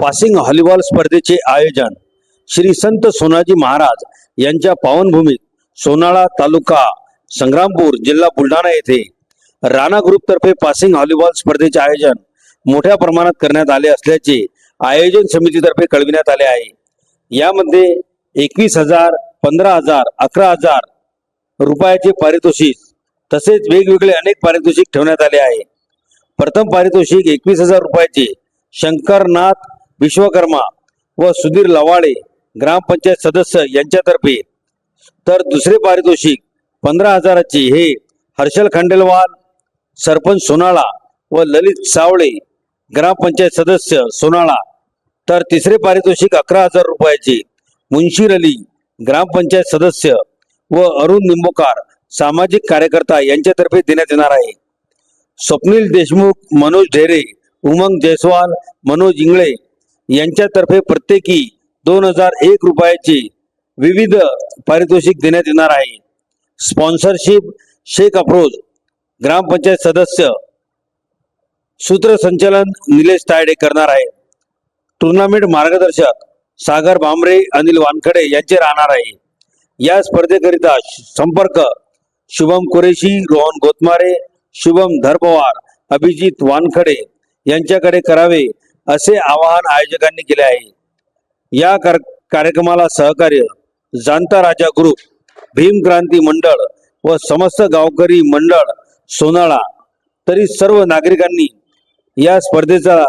Passing volleyball स्पर्धेचे आयोजन श्री संत सोनाजी महाराज यांच्या पावनभूमीत सोनाळा तालुका संग्रामपूर जिल्हा बुलढाणा येथे राणा ग्रुपतर्फे पासिंग हॉलीबॉल स्पर्धेचे आयोजन मोठ्या प्रमाणात करण्यात आले असल्याचे आयोजन समितीतर्फे कळविण्यात आले आहे. यामध्ये एकवीस हजार पंधरा हजार अकरा हजार रुपयाचे पारितोषिक तसेच वेगवेगळे अनेक पारितोषिक ठेवण्यात आले आहे. प्रथम पारितोषिक एकवीस हजार रुपयाचे शंकरनाथ विश्वकर्मा व सुधीर लवाळे ग्रामपंचायत सदस्य यांच्यातर्फे. तर दुसरे पारितोषिक पंधरा हजाराचे हे हर्षल खंडेलवाल सरपंच सोनाळा व ललित सावळे ग्रामपंचायत सदस्य सोनाळा. तर तिसरे पारितोषिक अकरा हजार रुपयाचे मुन्शीर अली ग्रामपंचायत सदस्य व अरुण निंबोकार सामाजिक कार्यकर्ता यांच्यातर्फे देण्यात येणार आहे. स्वप्नील देशमुख मनोज ढेरे उमंग जयस्वाल मनोज इंगळे यांच्यातर्फे प्रत्येकी दोन हजार एक रुपयाचे विविध पारितोषिक देण्यात येणार आहे. स्पॉन्सरशिप शेख अफरोज ग्रामपंचायत सदस्य सूत्रसंचालन निलेश तायडे करणार आहे. टुर्नामेंट मार्गदर्शक सागर भांबरे अनिल वानखडे यांचे राहणार आहे. या स्पर्धेकरिता संपर्क शुभम कुरेशी रोहन गोतमारे शुभम धरपवार अभिजित वानखडे यांच्याकडे करावे असे आवाहन आयोजकांनी केले आहे. या कार- कार्यक्रमाला सहकार्य जाणता राजा ग्रुप भीम क्रांती मंडळ व समस्त गावकरी मंडळ सोनाळा तरी सर्व नागरिकांनी या स्पर्धेचा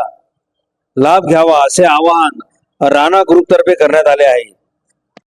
लाभ घ्यावा असे आवाहन राणा ग्रुपतर्फे करण्यात आले आहे.